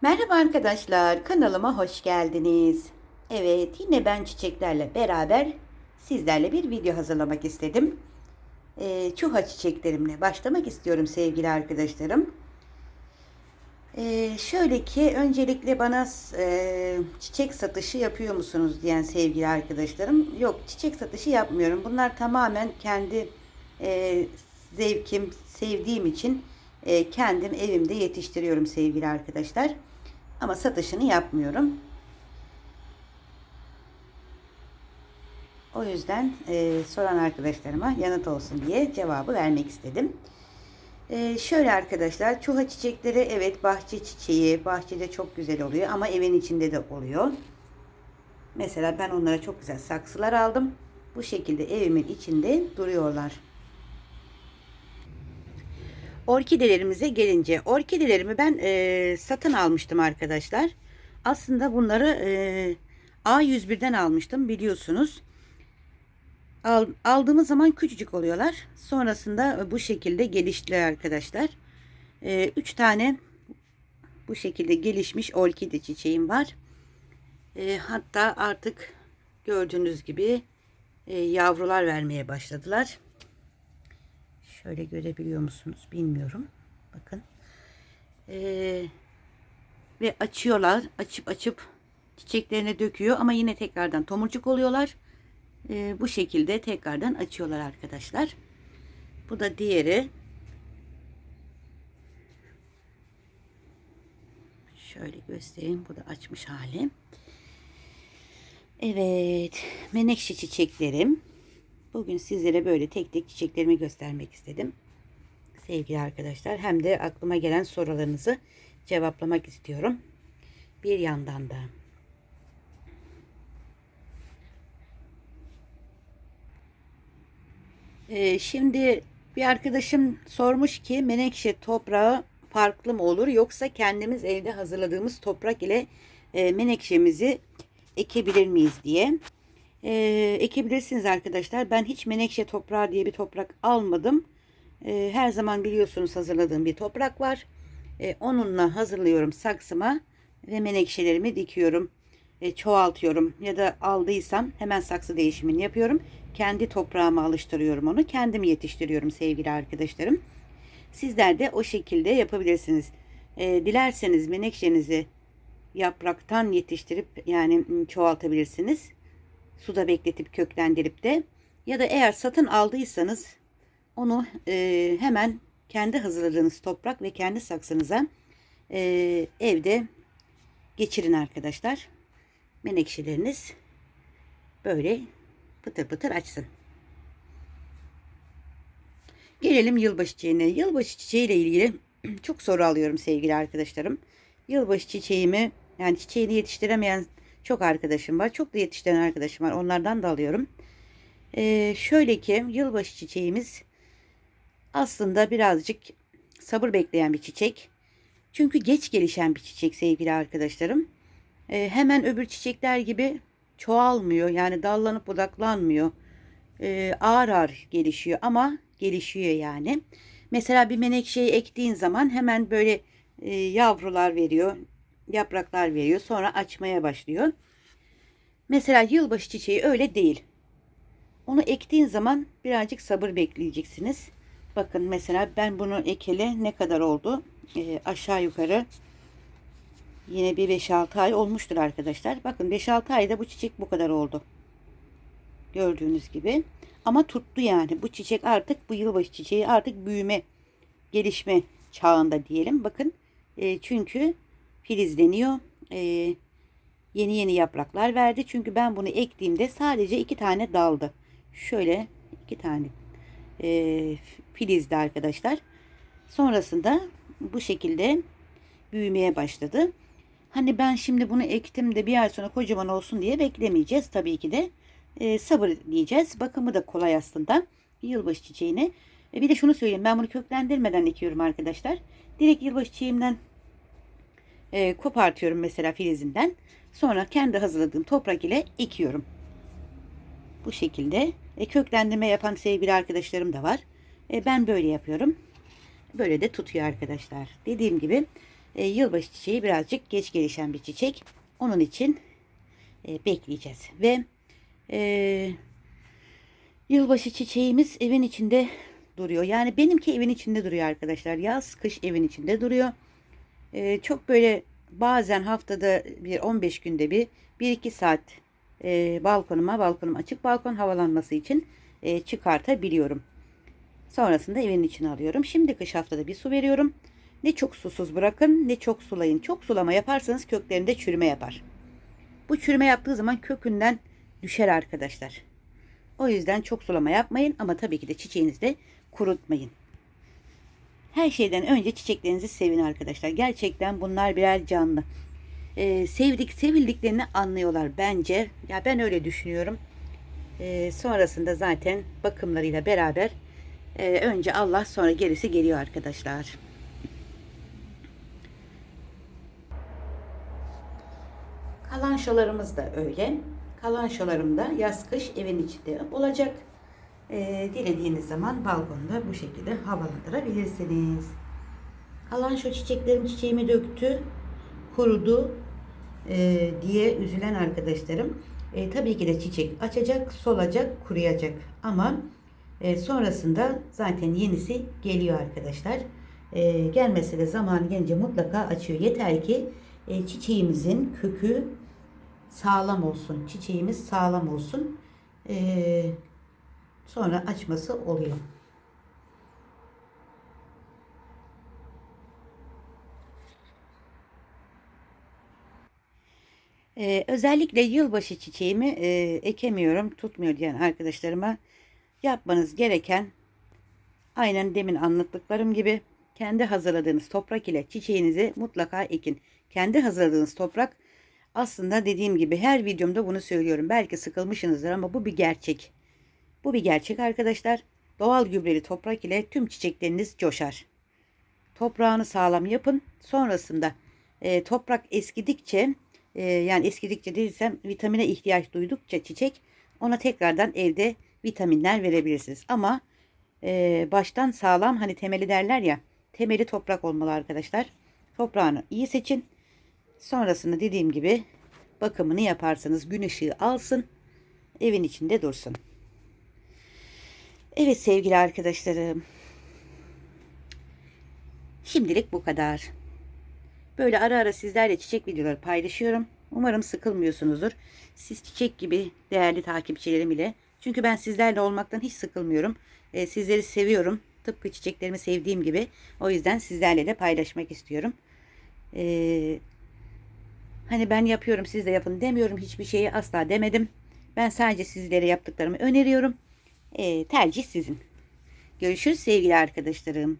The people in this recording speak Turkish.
Merhaba arkadaşlar, kanalıma hoş geldiniz. Evet, yine ben çiçeklerle beraber sizlerle bir video hazırlamak istedim. Ee, çuha çiçeklerimle başlamak istiyorum sevgili arkadaşlarım. Ee, şöyle ki öncelikle bana e, çiçek satışı yapıyor musunuz diyen sevgili arkadaşlarım. Yok çiçek satışı yapmıyorum. Bunlar tamamen kendi e, zevkim, sevdiğim için e, kendim evimde yetiştiriyorum sevgili arkadaşlar. Ama satışını yapmıyorum. O yüzden e, soran arkadaşlarıma yanıt olsun diye cevabı vermek istedim. E, şöyle arkadaşlar çuha çiçekleri evet bahçe çiçeği bahçede çok güzel oluyor ama evin içinde de oluyor. Mesela ben onlara çok güzel saksılar aldım. Bu şekilde evimin içinde duruyorlar. Orkidelerimize gelince orkidelerimi ben e, satın almıştım arkadaşlar. Aslında bunları e, A101'den almıştım biliyorsunuz. Al, aldığımız zaman küçücük oluyorlar. Sonrasında bu şekilde geliştiler arkadaşlar. E, üç tane bu şekilde gelişmiş orkide çiçeğim var. E, hatta artık gördüğünüz gibi e, yavrular vermeye başladılar. Şöyle görebiliyor musunuz bilmiyorum. Bakın. Ee, ve açıyorlar. Açıp açıp çiçeklerini döküyor ama yine tekrardan tomurcuk oluyorlar. Ee, bu şekilde tekrardan açıyorlar arkadaşlar. Bu da diğeri. Şöyle göstereyim. Bu da açmış hali. Evet. Menekşe çiçeklerim. Bugün sizlere böyle tek tek çiçeklerimi göstermek istedim. Sevgili arkadaşlar hem de aklıma gelen sorularınızı cevaplamak istiyorum. Bir yandan da Ee, şimdi bir arkadaşım sormuş ki menekşe toprağı farklı mı olur yoksa kendimiz evde hazırladığımız toprak ile e, menekşemizi ekebilir miyiz diye e, ekebilirsiniz arkadaşlar. Ben hiç menekşe toprağı diye bir toprak almadım. E, her zaman biliyorsunuz hazırladığım bir toprak var. E, onunla hazırlıyorum saksıma ve menekşelerimi dikiyorum. E, çoğaltıyorum ya da aldıysam hemen saksı değişimini yapıyorum. Kendi toprağıma alıştırıyorum onu. Kendim yetiştiriyorum sevgili arkadaşlarım. Sizler de o şekilde yapabilirsiniz. E, dilerseniz menekşenizi yapraktan yetiştirip yani çoğaltabilirsiniz suda bekletip köklendirip de ya da eğer satın aldıysanız onu e, hemen kendi hazırladığınız toprak ve kendi saksınıza e, evde geçirin arkadaşlar. Menekşeleriniz böyle pıtır pıtır açsın. Gelelim yılbaşı çiçeğine. Yılbaşı çiçeği ile ilgili çok soru alıyorum sevgili arkadaşlarım. Yılbaşı çiçeğimi yani çiçeğini yetiştiremeyen çok arkadaşım var. Çok da yetiştiren arkadaşım var. Onlardan da alıyorum. Ee, şöyle ki yılbaşı çiçeğimiz aslında birazcık sabır bekleyen bir çiçek. Çünkü geç gelişen bir çiçek sevgili arkadaşlarım. Ee, hemen öbür çiçekler gibi çoğalmıyor. Yani dallanıp budaklanmıyor. Ee, ağır ağır gelişiyor ama gelişiyor yani. Mesela bir menekşeyi ektiğin zaman hemen böyle e, yavrular veriyor yapraklar veriyor. Sonra açmaya başlıyor. Mesela yılbaşı çiçeği öyle değil. Onu ektiğin zaman birazcık sabır bekleyeceksiniz. Bakın mesela ben bunu ekeli ne kadar oldu? E, aşağı yukarı yine bir 5-6 ay olmuştur arkadaşlar. Bakın 5-6 ayda bu çiçek bu kadar oldu. Gördüğünüz gibi. Ama tuttu yani. Bu çiçek artık bu yılbaşı çiçeği artık büyüme, gelişme çağında diyelim. Bakın e, çünkü filizleniyor. E, yeni yeni yapraklar verdi. Çünkü ben bunu ektiğimde sadece iki tane daldı. Şöyle iki tane e, filizdi arkadaşlar. Sonrasında bu şekilde büyümeye başladı. Hani ben şimdi bunu ektim de bir ay sonra kocaman olsun diye beklemeyeceğiz. Tabii ki de e, sabır diyeceğiz. Bakımı da kolay aslında. Yılbaşı çiçeğini. E, bir de şunu söyleyeyim. Ben bunu köklendirmeden ekiyorum arkadaşlar. Direkt yılbaşı çiçeğimden e, kopartıyorum mesela filizinden. Sonra kendi hazırladığım toprak ile ekiyorum. Bu şekilde e, köklendirme yapan sevgili arkadaşlarım da var. E, ben böyle yapıyorum. Böyle de tutuyor arkadaşlar. Dediğim gibi E, yılbaşı çiçeği birazcık geç gelişen bir çiçek. Onun için e, bekleyeceğiz. Ve e, yılbaşı çiçeğimiz evin içinde duruyor. Yani benimki evin içinde duruyor arkadaşlar. Yaz, kış evin içinde duruyor. E, çok böyle bazen haftada bir 15 günde bir 1-2 saat e, balkonuma, balkonum açık balkon havalanması için e, çıkartabiliyorum. Sonrasında evin içine alıyorum. Şimdi kış haftada bir su veriyorum. Ne çok susuz bırakın ne çok sulayın. Çok sulama yaparsanız köklerinde çürüme yapar. Bu çürüme yaptığı zaman kökünden düşer arkadaşlar. O yüzden çok sulama yapmayın ama tabii ki de çiçeğinizi de kurutmayın. Her şeyden önce çiçeklerinizi sevin arkadaşlar. Gerçekten bunlar birer canlı. Ee, sevdik, sevildiklerini anlıyorlar bence. Ya ben öyle düşünüyorum. Ee, sonrasında zaten bakımlarıyla beraber e, önce Allah sonra gerisi geliyor arkadaşlar. Kalanşolarımız da öyle. Kalanşolarım da yaz kış evin içinde olacak. Ee, dilediğiniz zaman balkonda bu şekilde havalandırabilirsiniz. Kalanşo çiçeklerim çiçeğimi döktü, kurudu e, diye üzülen arkadaşlarım. E, tabii ki de çiçek açacak, solacak, kuruyacak. Ama e, sonrasında zaten yenisi geliyor arkadaşlar. E, gelmese de zamanı gelince mutlaka açıyor. Yeter ki e, çiçeğimizin kökü sağlam olsun. Çiçeğimiz sağlam olsun. E, sonra açması oluyor. Ee, özellikle yılbaşı çiçeğimi e, ekemiyorum, tutmuyor diyen arkadaşlarıma yapmanız gereken aynen demin anlattıklarım gibi kendi hazırladığınız toprak ile çiçeğinizi mutlaka ekin. Kendi hazırladığınız toprak aslında dediğim gibi her videomda bunu söylüyorum. Belki sıkılmışsınızdır ama bu bir gerçek. Bu bir gerçek arkadaşlar. Doğal gübreli toprak ile tüm çiçekleriniz coşar. Toprağını sağlam yapın. Sonrasında e, toprak eskidikçe e, yani eskidikçe değilsem vitamine ihtiyaç duydukça çiçek ona tekrardan evde vitaminler verebilirsiniz. Ama e, baştan sağlam hani temeli derler ya temeli toprak olmalı arkadaşlar. Toprağını iyi seçin. Sonrasında dediğim gibi bakımını yaparsanız gün ışığı alsın. Evin içinde dursun. Evet sevgili arkadaşlarım. Şimdilik bu kadar. Böyle ara ara sizlerle çiçek videoları paylaşıyorum. Umarım sıkılmıyorsunuzdur. Siz çiçek gibi değerli takipçilerim ile. Çünkü ben sizlerle olmaktan hiç sıkılmıyorum. Ee, sizleri seviyorum. Tıpkı çiçeklerimi sevdiğim gibi. O yüzden sizlerle de paylaşmak istiyorum. Ee, hani ben yapıyorum siz de yapın demiyorum. Hiçbir şeyi asla demedim. Ben sadece sizlere yaptıklarımı öneriyorum. Ee, tercih sizin. Görüşürüz sevgili arkadaşlarım.